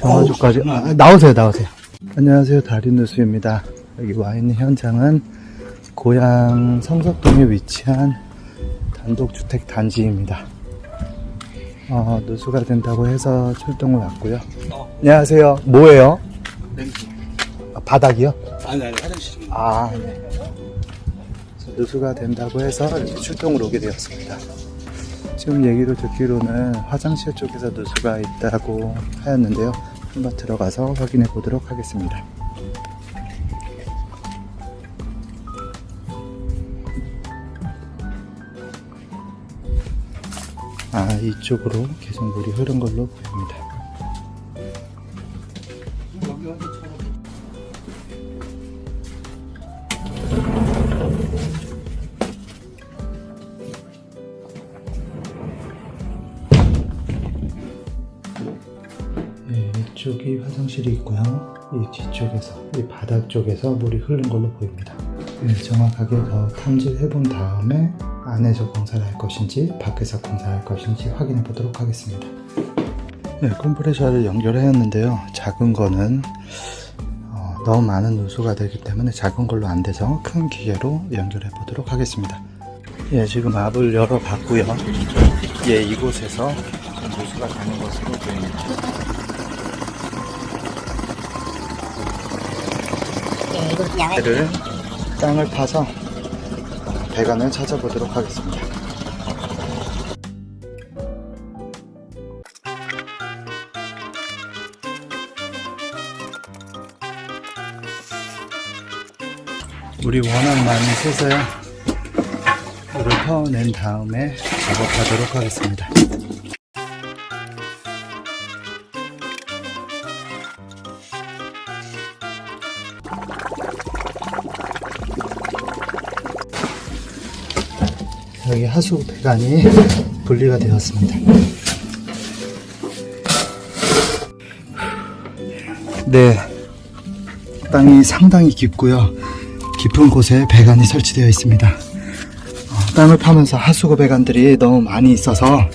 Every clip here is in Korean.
정화조까지. 아, 나오세요 나오세요. 안녕하세요 다리누수입니다. 여기 와 있는 현장은 고향 성석동에 위치한 단독주택 단지입니다. 어, 누수가 된다고 해서 출동을 왔고요. 안녕하세요. 뭐예요? 아, 바닥이요? 아니 아니 화장실 아 네. 누수가 된다고 해서 이렇게 출동을 오게 되었습니다. 지금 얘기로 듣기로는 화장실 쪽에서 누수가 있다고 하였는데요. 한번 들어가서 확인해 보도록 하겠습니다. 아, 이쪽으로 계속 물이 흐른 걸로 보입니다. 이쪽이 화장실이 있고요. 이 뒤쪽에서, 이 바닥 쪽에서 물이 흐른 걸로 보입니다. 네, 정확하게 더 탐지해 본 다음에 안에서 공사를 할 것인지 밖에서 공사를 할 것인지 확인해 보도록 하겠습니다. 네, 컴프레셔를 연결하였는데요. 작은 거는 어, 너무 많은 누수가 되기 때문에 작은 걸로 안 돼서 큰 기계로 연결해 보도록 하겠습니다. 예, 지금 압을 열어봤고요. 예, 이곳에서 누수가 가는 것으로 보입니다. 배를 땅을 파서 배관을 찾아보도록 하겠습니다. 물이 워낙 많이 새서요. 물을 퍼낸 다음에 작업하도록 하겠습니다. 여기 하수 배관이 분리가 되었습니다. 네, 땅이 상당히 깊고요. 깊은 곳에 배관이 설치되어 있습니다. 어, 땅을 파면서 하수구 배관들이 너무 많이 있어서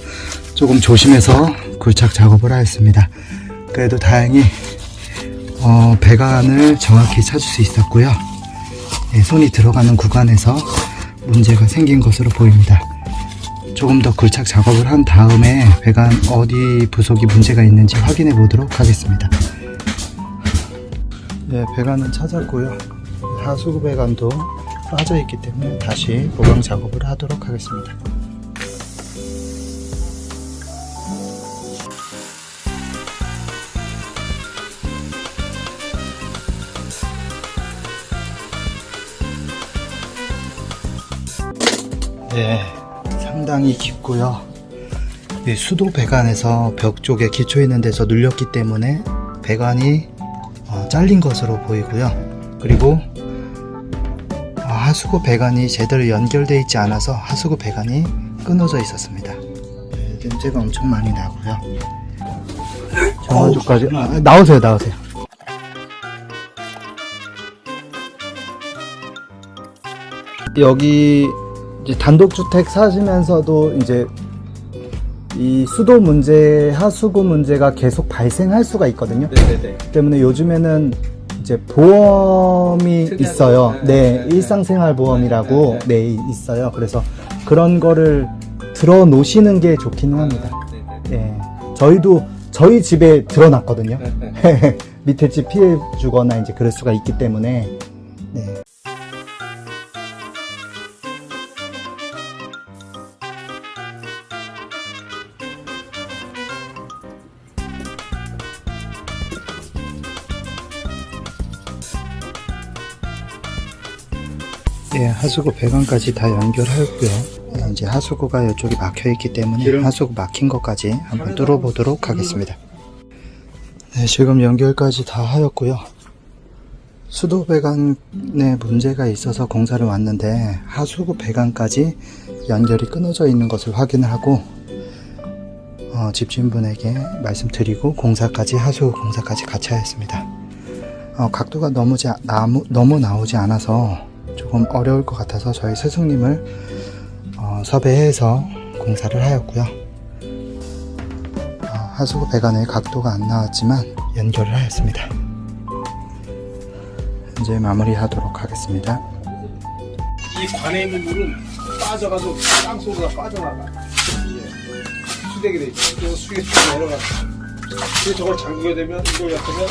조금 조심해서 굴착 작업을 하였습니다. 그래도 다행히 어, 배관을 정확히 찾을 수 있었고요. 예, 손이 들어가는 구간에서 문제가 생긴 것으로 보입니다. 조금 더 굴착 작업을 한 다음에 배관 어디 부속이 문제가 있는지 확인해 보도록 하겠습니다. 네, 배관은 찾았고요. 하수구 배관도 빠져 있기 때문에 다시 보강 작업을 하도록 하겠습니다. 네, 상당히 깊고요. 이 수도 배관에서 벽 쪽에 기초 있는 데서 눌렸기 때문에 배관이 어, 잘린 것으로 보이고요. 그리고 어, 하수구 배관이 제대로 연결되어 있지 않아서 하수구 배관이 끊어져 있었습니다. 네, 냄새가 엄청 많이 나고요. 정화조까지 아, 나오세요, 나오세요. 여기 이제 단독주택 사시면서도 이제 이 수도 문제, 하수구 문제가 계속 발생할 수가 있거든요. 네네네 때문에 요즘에는 이제 보험이 특이한 있어요. 거. 네, 네, 네. 일상생활 보험이라고 네, 네, 있어요. 그래서 그런 거를 들어 놓으시는 게 좋기는 합니다. 네네 예. 저희도 저희 집에 들어놨거든요. 네. 밑에 집 피해 주거나 이제 그럴 수가 있기 때문에 네. 예, 하수구 배관까지 다 연결하였고요. 예, 이제 하수구가 이쪽이 막혀 있기 때문에? 하수구 막힌 것까지 한번 뚫어보도록 하겠습니다. 네, 지금 연결까지 다 하였고요. 수도 배관에 문제가 있어서 공사를 왔는데 하수구 배관까지 연결이 끊어져 있는 것을 확인을 하고 어, 집주인분에게 말씀드리고 공사까지 하수구 공사까지 같이 하였습니다. 어, 각도가 너무, 자, 나무, 너무 나오지 않아서 조금 어려울 것 같아서 저희 스승님을 어, 섭외해서 공사를 하였고요. 어, 하수구 배관의 각도가 안 나왔지만 연결을 하였습니다. 이제 마무리하도록 하겠습니다. 이 관에 있는 물은 빠져가지고 땅속으로 빠져나가. 이게 수대게 돼. 그래서 수에 쭉 내려가. 그래서 저걸 잠그게 되면 이걸 같으면